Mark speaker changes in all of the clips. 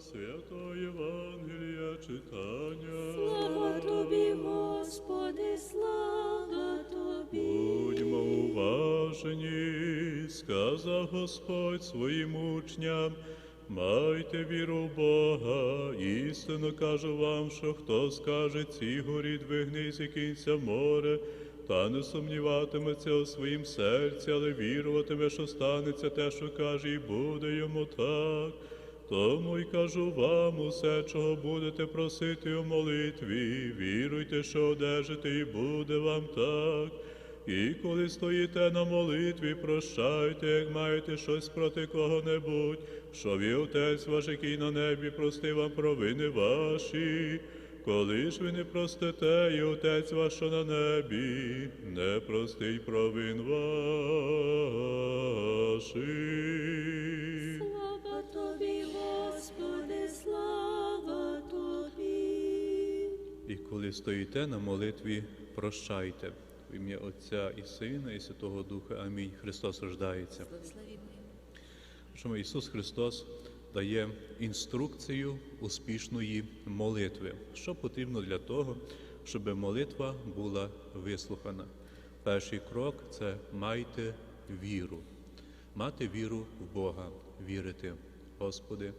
Speaker 1: Святого Євангелія читання.
Speaker 2: Слава тобі, Господи, слава тобі.
Speaker 1: Будьмо уважні, сказав Господь своїм учням. Майте віру в Бога, істинно кажу вам, що хто скаже цій горі двигнись і кінця море, та не сумніватиметься у своїм серці, але віруватиме, що станеться те, що каже, і буде йому так. Тому й кажу вам усе, чого будете просити у молитві, віруйте, що одержите, і буде вам так. І коли стоїте на молитві, прощайте, як маєте щось проти кого-небудь, що і Отець ваш, який на небі, простив вам провини ваші. Коли ж ви не простите, і Отець ваш, що на небі, не простить провин ваших. І коли стоїте на молитві, прощайте. В ім'я Отця і Сина, і Святого Духа. Амінь. Христос рождається. Що Ісус Христос дає інструкцію успішної молитви. Що потрібно для того, щоб молитва була вислухана? Перший крок це майте віру. Мати віру в Бога, вірити. Господи,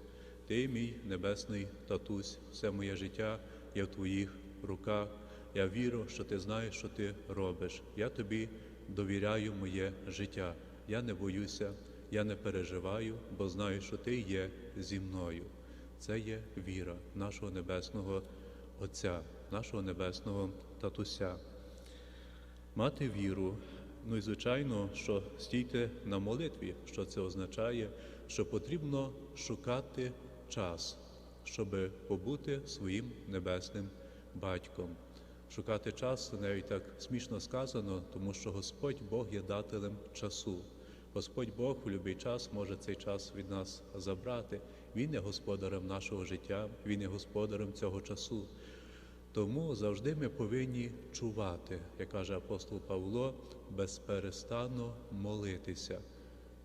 Speaker 1: Ти мій небесний татусь, все моє життя є в Твоїх руках. Я вірю, що Ти знаєш, що Ти робиш. Я тобі довіряю моє життя. Я не боюся, я не переживаю, бо знаю, що Ти є зі мною. Це є віра нашого небесного Отця, нашого небесного татуся. Мати віру. Ну і звичайно, що стійте на молитві, що це означає, що потрібно шукати час, щоб побути своїм небесним батьком. Шукати час навіть так смішно сказано, тому що Господь Бог є дателем часу. Господь Бог у будь-який час може цей час від нас забрати. Він є господарем нашого життя, Він є господарем цього часу. Тому завжди ми повинні чувати, як каже апостол Павло, безперестанно молитися.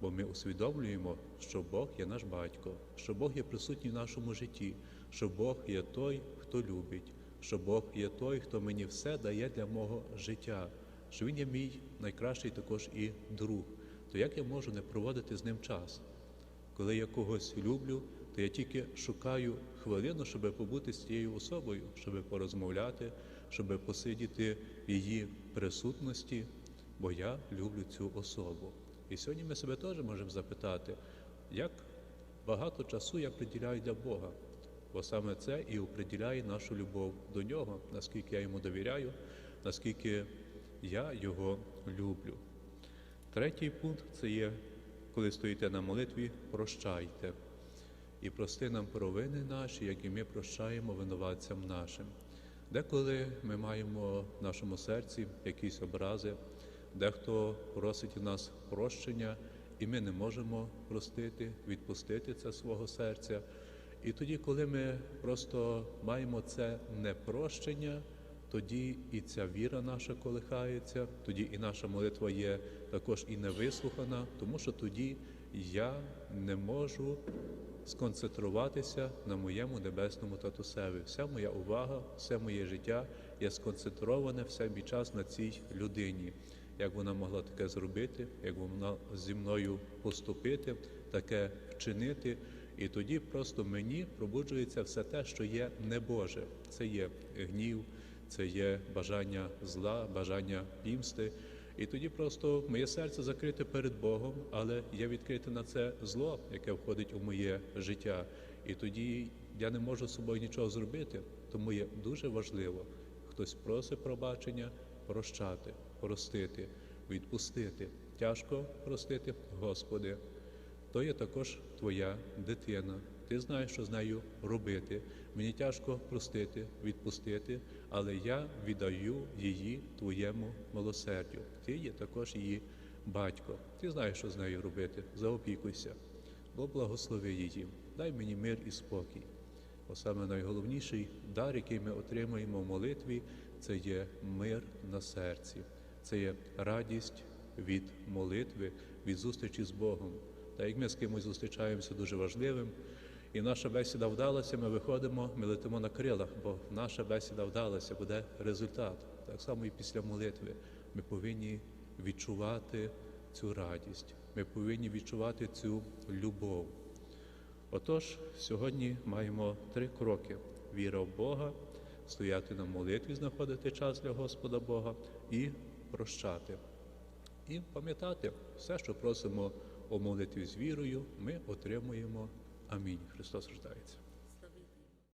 Speaker 1: Бо ми усвідомлюємо, що Бог є наш батько, що Бог є присутній в нашому житті, що Бог є той, хто любить, що Бог є той, хто мені все дає для мого життя, що Він є мій найкращий також і друг. То як я можу не проводити з ним час? Коли я когось люблю, то я тільки шукаю хвилину, щоб побути з тією особою, щоб порозмовляти, щоб посидіти в її присутності, бо я люблю цю особу. І сьогодні ми себе теж можемо запитати, як багато часу я приділяю для Бога, бо саме це і оприділяє нашу любов до нього, наскільки я йому довіряю, наскільки я його люблю. Третій пункт це є, коли стоїте на молитві, прощайте. І прости нам провини наші, як і ми прощаємо винуватцям нашим. Деколи ми маємо в нашому серці якісь образи, дехто просить у нас прощення, і ми не можемо простити, відпустити це свого серця. І тоді, коли ми просто маємо це непрощення, тоді і ця віра наша колихається, тоді і наша молитва є також і не вислухана, тому що тоді я не можу сконцентруватися на моєму небесному татусеві. Вся моя увага, все моє життя є сконцентроване все мій час на цій людині. Як вона могла таке зробити, як вона зі мною поступити, таке вчинити. І тоді просто мені пробуджується все те, що є небоже. Це є гнів, це є бажання зла, бажання пімсти. І тоді просто моє серце закрите перед Богом, але я відкрите на це зло, яке входить у моє життя. І тоді я не можу з собою нічого зробити. Тому є дуже важливо, хтось просить пробачення, прощати, простити, відпустити. Тяжко простити, Господи. То є також твоя дитина. Ти знаєш, що з нею робити. Мені тяжко простити, відпустити, але я віддаю її твоєму милосердю. Ти є також її батько. Ти знаєш, що з нею робити. Заопікуйся, бо благослови її. Дай мені мир і спокій. Бо саме найголовніший дар, який ми отримуємо в молитві, це є мир на серці, це є радість від молитви, від зустрічі з Богом. Та як ми з кимось зустрічаємося дуже важливим, і наша бесіда вдалася, ми виходимо, ми летимо на крилах, бо наша бесіда вдалася, буде результат. Так само і після молитви. Ми повинні відчувати цю радість, ми повинні відчувати цю любов. Отож, сьогодні маємо три кроки: віра в Бога, стояти на молитві, знаходити час для Господа Бога і прощати. І пам'ятати, все, що просимо у молитві з вірою, ми отримуємо. Амінь. Христос рождається.